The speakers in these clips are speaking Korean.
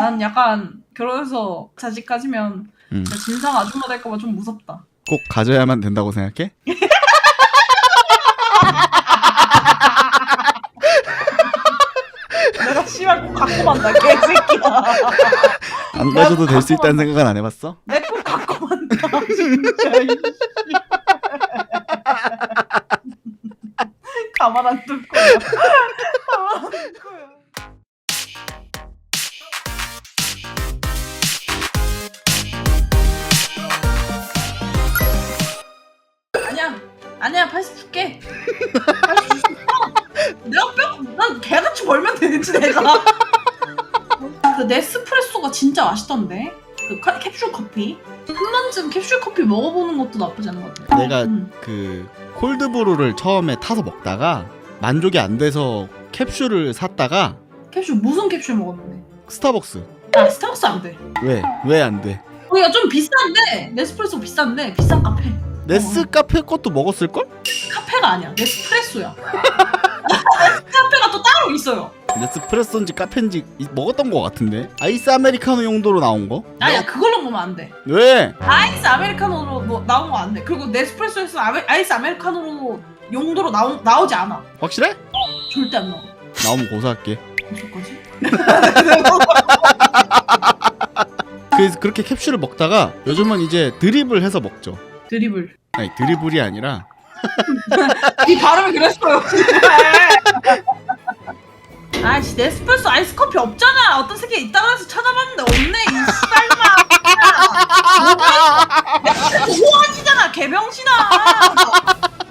난 약간 결혼해서 자식 가지면 음. 진상 아줌마 될까봐 좀 무섭다. 꼭 가져야만 된다고 생각해? 내가 씨발 꼭 갖고 만다 개새끼야. 안 가져도 될 수 있다는 생각은 안 해봤어? 내 꼭 갖고 만다 진짜. 이 씨. 가만 안 둘 거야. 가만 안 80 줄게. 80 줄게. 내가 뼈, 난 개같이 벌면 되지 내가. 그 네스프레소가 진짜 맛있던데. 그 카- 캡슐 커피. 한 번쯤 캡슐 커피 먹어보는 것도 나쁘지 않은 것 같아. 내가 음. 그 콜드브루를 처음에 타서 먹다가 만족이 안 돼서 캡슐을 샀다가 캡슐 무슨 캡슐 먹었는데? 스타벅스 아 스타벅스 안 돼. 왜? 왜 안 돼? 거기가 좀 비싼데 네스프레소 비싼데 비싼 카페. 네스 카페 것도 먹었을 걸? 카페가 아니야. 네스프레소야. 카페가 또 따로 있어요. 네스프레소인지 카페인지 이- 먹었던 것 같은데 아이스 아메리카노 용도로 나온 거? 아야 그걸로 보면 안 돼. 왜? 아이스 아메리카노로 뭐 나온 거 안 돼. 그리고 네스프레소에서 아메, 아이스 아메리카노로 용도로 나오, 나오지 않아. 확실해? 절대 안 나와. 나오면 고소할게 무슨 거지? 그래서 그렇게 캡슐을 먹다가 요즘은 이제 드립을 해서 먹죠 드리블. 아니 드리블이 아니라 이 발음이 그랬어요. 아이씨 네스프레소 아이스 커피 없잖아. 어떤 새끼 있다 그래서 찾아봤는데 없네. 이 씨발마. 호환이잖아 개병신아.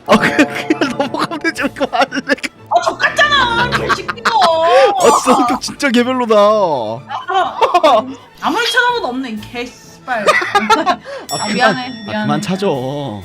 어 그, 그냥 넘어가면 되지 왜 그거 할래 아 족같잖아 개새끼도. 어 진짜 성격 진짜 개별로다 아무리 찾아봐도 없네 이 개씨 발. 아, 아, 그만, 미안해, 아, 미안해. 그만 찾아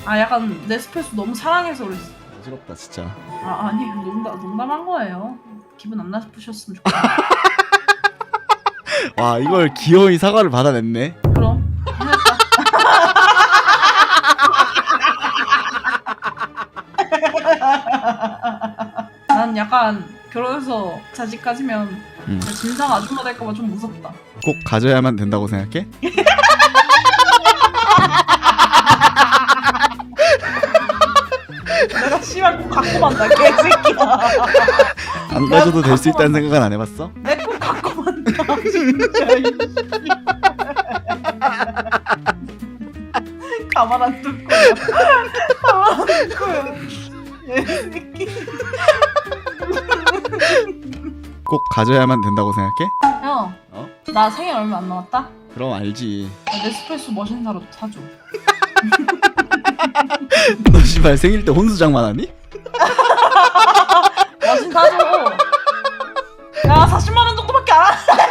아 약간 네스프레소 너무 사랑해서 그랬어. 어지럽다 진짜 아 아니 농담 농담한 거예요. 기분 안 나쁘셨으면 좋겠어. 와 이걸 기어이 사과를 받아냈네 그럼. 난 약간 결혼해서 자식 가지면 음. 진상 아줌마 될까봐 좀 무섭다. 꼭 가져야만 된다고 생각해? 내가 씨발 꼭 갖고 만다 개새끼야. 안 가져도 될 수 있다는 생각은 안 해봤어? 내 꼭 갖고 만다 진짜. 이 씨. 가만 안 둘 거야. 가만 안 둘 거야. 개새끼. 꼭 가져야만 된다고 생각해? 형, 어? 나 생일 얼마 안 남았다? 그럼 알지 나 네스프레소 머신사로 사줘. 너 씨발 생일 때 혼수장만 하니? 머신 사줘. 야, 40만 원 정도밖에 안 한다.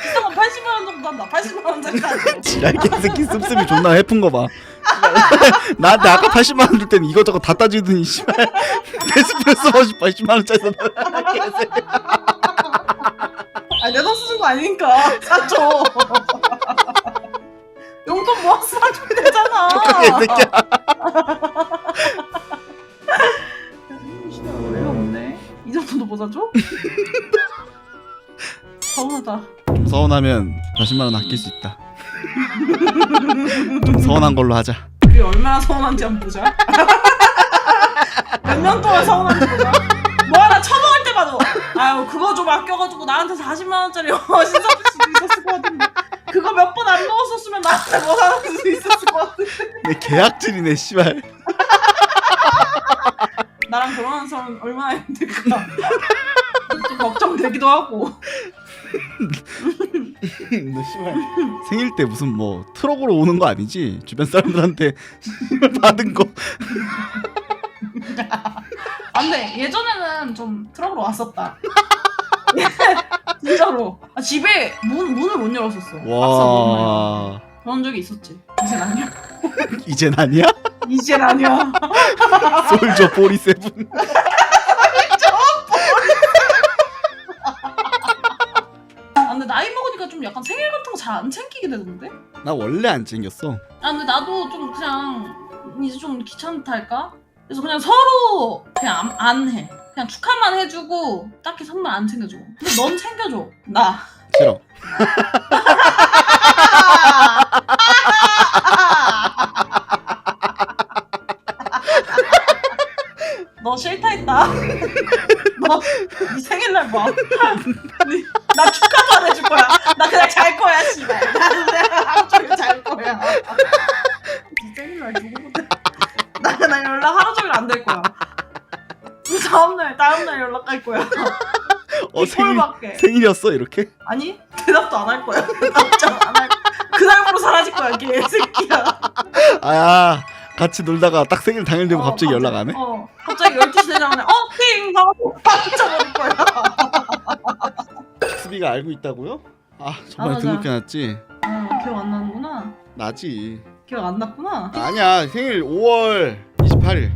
비싼 건 80만 원 정도 한다. 80만 원짜리 사줘. 지랄 개새끼 습습이 존나 해픈 거 봐 나한테 아까 80만 원 줄 때는 이것저것 다 따지더니 씨발 에스프레소 머신 80만 원짜리 개새끼 아니, 내돈 쓰는 거 아니니까 사줘. 용돈 모아서 사주면 되잖아. 개새끼야 진짜 왜 없네? 이 정도도 못 사줘? 서운하다. 좀 서운하면 40만 원 아낄 수 있다 좀 서운한 걸로 하자 그게 얼마나 서운한지 한번 보자. 몇 년 동안 서운한지 보자. 뭐 하나 처먹을 때마다 아유 그거 좀 아껴가지고 나한테 40만 원짜리 머신 사줄 수도 있었을 것 같은데. 그거 몇 번안 먹었었으면 나한테 뭐 사줄 수 있었을 것 같은데. 내 계약질이네 씨발. 나랑 결혼한 사람 얼마나 힘들까 좀 걱정되기도 하고. 너 씨발 생일 때 무슨 뭐 트럭으로 오는 거 아니지? 주변 사람들한테 받은 거 안돼 예전에는 좀 트러블 왔었다. 진짜로. 아, 집에 문, 문을 못 열었었어. 와. 그런 적이 있었지. 이젠 아니야? 이젠 아니야? 이젠 아니야. 솔저 보리 세븐. 아 근데 나이 먹으니까 좀 약간 생일 같은 거 잘 안 챙기게 되던데? 나 원래 안 챙겼어. 아 근데 나도 좀 그냥 이제 좀 귀찮다 할까? 그래서 그냥 서로 그냥 안, 안 해. 그냥 축하만 해주고 딱히 선물 안 챙겨줘. 근데 넌 챙겨줘. 나. 싫어. 너 싫다 했다. 너네 생일날 봐. 네- 나 축하도 안 해줄 거야. 나 그냥 잘 거야, 씨발. 나는 그냥 하루 종일 잘 거야. 될 거야. 그 다음날 다음날 연락할 거야. 어 생일 꼴밖에. 생일이었어 이렇게? 아니 대답도 안 할 거야. 답장 안 할. 그날부로 사라질 거야, 개새끼야. 아야 같이 놀다가 딱 생일 당일 되면 어, 갑자기 연락 안 해? 어, 갑자기 12시 되자마자 어, 띵! 하고 빠져버릴 거야. 수비가 알고 있다고요? 아 아, 정말 맞아. 등록해놨지? 어, 기억 안 나는구나. 나지 기억 안 났구나. 아니야 생일 5월 28일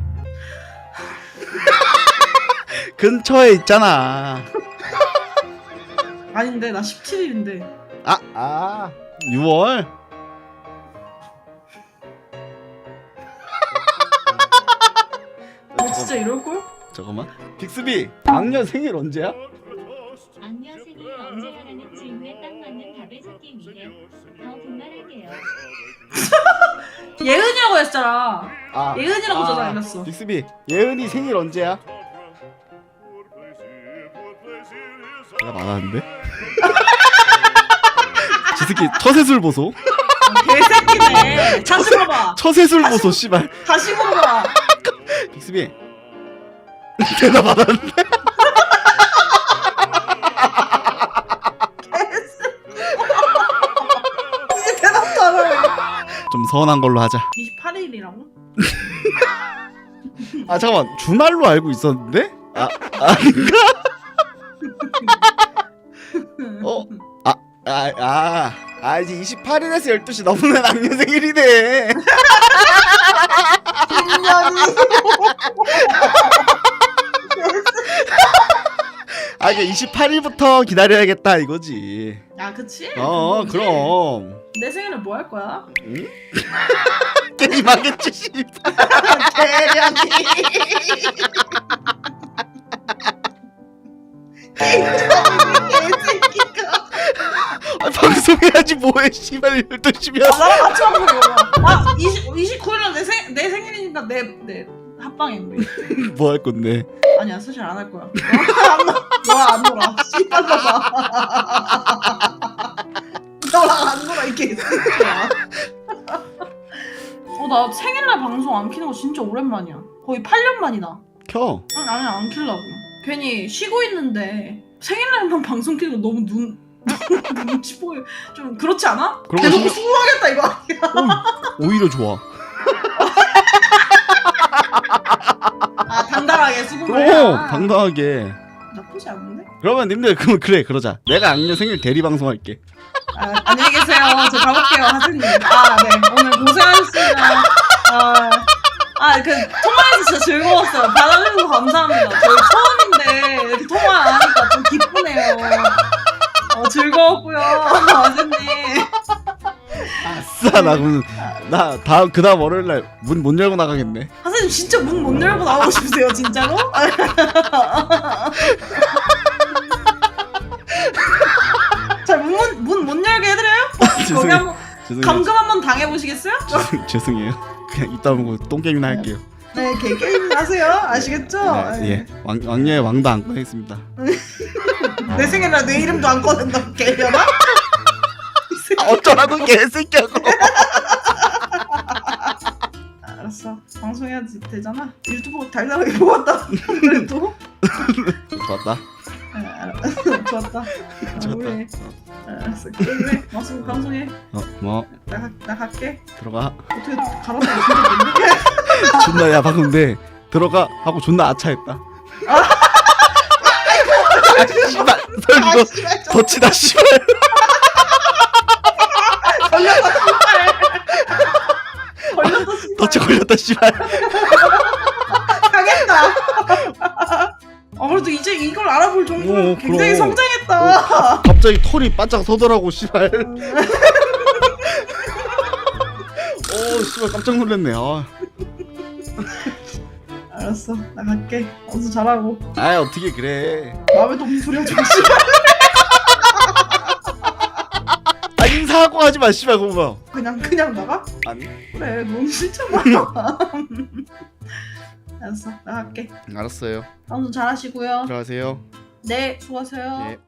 근처에 있잖아 아닌데 나 17일인데. 아, 아 6월? 너 진짜 이럴 걸? 잠깐만 빅스비 악녀 생일 언제야? 악녀 생일 언제야라는 질문에 딱 맞는 답을 찾기 위해 더 분발할게요. 예은이라고 했잖아. 아 예은이라고 아, 전화해놨어. 빅스비 예은이 생일 언제야? 내가 말하는데? 지 새끼 처세술 보소 개새끼네. 다시 물어봐. 처세술 보소 씨발 다시 물어봐. 빅스비 대답 안 하는데? 이제 대답도 안 하네. 좀 서운한 걸로 하자 28일이라고? 아 잠깐만 주말로 알고 있었는데? 아 아닌가? 아, 아, 아, 이제 28일에서 12시 넘으면 악녀 생일이네. 인연이. 아, 이게 28일부터 기다려야겠다 이거지. 야, 그치? 어, 그거지? 그럼. 내 생일은 뭐 할 거야? 응? 게임하겠지, 씨발. 대략이. 방송해야지 뭐해, 씨발. 12시면. 아, 나랑 같이 하는 거야. 아, 20, 29일날 내, 생, 내 생일이니까 내, 내 합방해, 우리. 뭐 할 건데? 아니야, 사실 안할 거야. 너랑 안 놀아. 씨발, 봐봐. 너랑 안 놀아, 이 개새끼야. 어, 나 생일날 방송 안 키는 거 진짜 오랜만이야. 거의 8년 만이다. 켜. 아니, 아니, 안 키려고. 괜히 쉬고 있는데 생일날만 방송 키는 거 너무 눈, 눈치 보여. 좀 그렇지 않아? 그런 거 대놓고 수긍하겠다, 이거 아니야. 오, 오히려 좋아. 아, 당당하게 수긍을 그럼, 해야. 당당하게. 나쁘지 않은데? 그러면 님들, 그럼 그래, 그러자. 내가 악녀 생일 대리 방송할게. 아, 안녕히 계세요. 저 가볼게요, 하세님. 아, 네. 오늘 고생하셨습니다. 아, 아, 그, 통화해서 진짜 즐거웠어요. 받아주셔서 감사합니다. 저희 처음인데, 이렇게 통화하니까. 어, 즐거웠고요, 하세님. 아싸, 나 그럼, 나 다음, 그 다음 월요일 날 문 못 열고 나가겠네. 하세님 진짜 문 못 열고 나오고 싶으세요, 진짜로? 자, 문, 문못 열게 해드려요? 거기 죄송해요. 한번 죄송해요. 감금 한번 당해보시겠어요? 죄송- 죄송해요. 그냥 이따 보고 똥게임이나 할게요. 네, 개 게임 하세요. 아시겠죠? 네, 예. 왕, 왕녀의 왕도 안 꺼내겠습니다. 내 생일날 내 이름도 안 꺼낸다, 개려나? 아, 어쩌라고 개새끼하고. 알았어. 방송해야 지 되잖아. 유튜브 달달하게 뽑았다. 그래도. 좋았다. 네, 알았어. 좋았다. 아, 좋았다. 우리 알았어. 그래. 방송 방송해. 어, 뭐 나, 가- 나 갈게. 들어가. 어떻게 갈았다 진짜 존나 야 방금 근데 들어가 하고 존나 아차했다. 아, 씨발. 설 아, 이거 씨발, 덧치다 씨발. 걸렸다, 씨발. 걸렸다, 씨발. 덧치 걸렸다 씨발. 가겠다. 아, 그래도 이제 이걸 알아볼 정도로 오, 굉장히 그럼. 성장했다. 갑자기 털이 바짝 서더라고 씨발. 오 씨발 깜짝 놀랐네. 아. 알았어. 나 갈게. 어서 잘하고. 아 어떻게 그래? 마음에 소리 하지 마아 인사하고 하지 마 씨발 그거. 그냥 그냥 나가? 아니. 그래 넌 진짜 많아 알았어 나 갈게. 알았어요. 방송 잘하시고요. 들어가세요. 네 수고하세요. 예